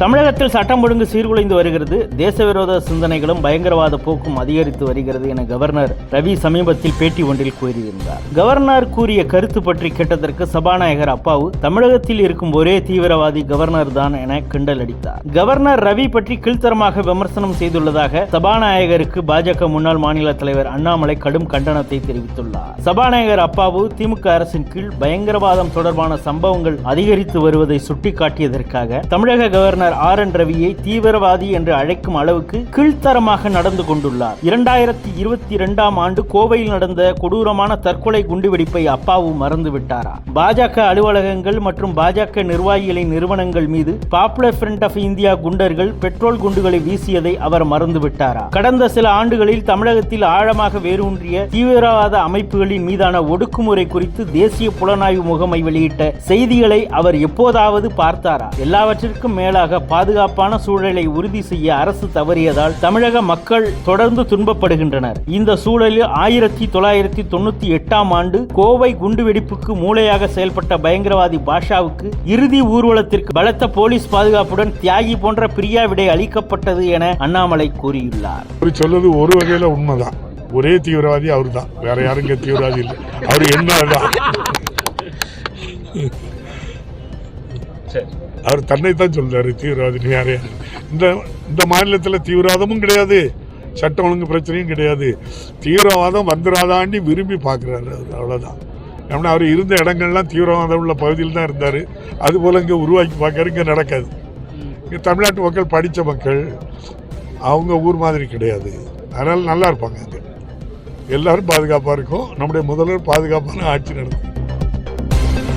தமிழகத்தில் சட்டம் ஒழுங்கு சீர்குலைந்து வருகிறது. தேசவிரோத சிந்தனைகளும் பயங்கரவாத போக்கும் அதிகரித்து வருகிறது என கவர்னர் ரவி சமீபத்தில் பேட்டி ஒன்றில் கூறியிருந்தார். கவர்னர் கூறிய கருத்து பற்றி கேட்டதற்கு சபாநாயகர் அப்பாவு தமிழகத்தில் இருக்கும் ஒரே தீவிரவாதி கவர்னர் தான் என கிண்டல் அடித்தார். கவர்னர் ரவி பற்றி கீழ்த்தரமாக விமர்சனம் செய்துள்ளதாக சபாநாயகருக்கு பாஜக முன்னாள் மாநில தலைவர் அண்ணாமலை கடும் கண்டனத்தை தெரிவித்துள்ளார். சபாநாயகர் அப்பாவு திமுக அரசின் கீழ் பயங்கரவாதம் தொடர்பான சம்பவங்கள் அதிகரித்து வருவதை சுட்டிக்காட்டியதற்காக தமிழக கவர்னர் ஆர் என் ரவியை தீவிரவாதி என்று அழைக்கும் அளவுக்கு கீழ்த்தரமாக நடந்து கொண்டுள்ளார். இரண்டாயிரத்தி இருபத்தி இரண்டாம் ஆண்டு கோவையில் நடந்த கொடூரமான தற்கொலை குண்டுவெடிப்பை அப்பாவு மறந்துவிட்டாரா பாஜக அலுவலகங்கள் மற்றும் பாஜக நிர்வாகிகளின் நிறுவனங்கள் மீது பாப்புலர் ஃப்ரண்ட் ஆஃப் இந்தியா குண்டர்கள் பெட்ரோல் குண்டுகளை வீசியதை அவர் மறந்துவிட்டாரா கடந்த சில ஆண்டுகளில் தமிழகத்தில் ஆழமாக வேரூன்றிய தீவிரவாத அமைப்புகளின் மீதான ஒடுக்குமுறை குறித்து தேசிய புலனாய்வு முகமை வெளியிட்ட செய்திகளை அவர் எப்போதாவது பார்த்தாரா? எல்லாவற்றிற்கும் மேலாக பாதுகாப்பான சூழலை உறுதி செய்ய அரசு தவறியதால் தமிழக மக்கள் தொடர்ந்து துன்பப்படுகின்றனர். இந்த சூழலில் ஆயிரத்தி தொள்ளாயிரத்தி தொண்ணூத்தி எட்டாம் ஆண்டு கோவை குண்டுவெடிப்புக்கு மூளையாக செயல்பட்ட பயங்கரவாதி பாஷாவுக்கு இறுதி ஊர்வலத்திற்கு பலத்த போலீஸ் பாதுகாப்புடன் தியாகி போன்ற பிரியா விடை அளிக்கப்பட்டது என அண்ணாமலை கூறியுள்ளார். அவர் சொல்வது ஒரு வகையில உண்மைதான். ஒரே தீவிரவாதி அவர் தான் வேற யாரும் தீவிரவாதி இல்லை. அவர் என்ன அவர் தன்னை தான் சொல்றாரு தீவிரவாதி யாரே? இந்த இந்த மாநிலத்தில் தீவிரவாதமும் கிடையாது சட்டம் ஒழுங்கு பிரச்சனையும் கிடையாது. தீவிரவாதம் வந்துடாதாண்டி விரும்பி பார்க்குறாரு அவர் அவ்வளோதான் ஏன்னா அவர் இருந்த இடங்கள்லாம் தீவிரவாதம் உள்ள பகுதியில் தான் இருந்தார். அதுபோல் இங்கே உருவாக்கி பார்க்கறது இங்கே நடக்காது. இங்கே தமிழ்நாட்டு மக்கள் படித்த மக்கள் அவங்க ஊர் மாதிரி கிடையாது. அதனால் நல்லா இருப்பாங்க அங்கே. எல்லோரும் பாதுகாப்பாக இருக்கும். நம்முடைய முதல்வர் பாதுகாப்பான ஆட்சி நடக்கும்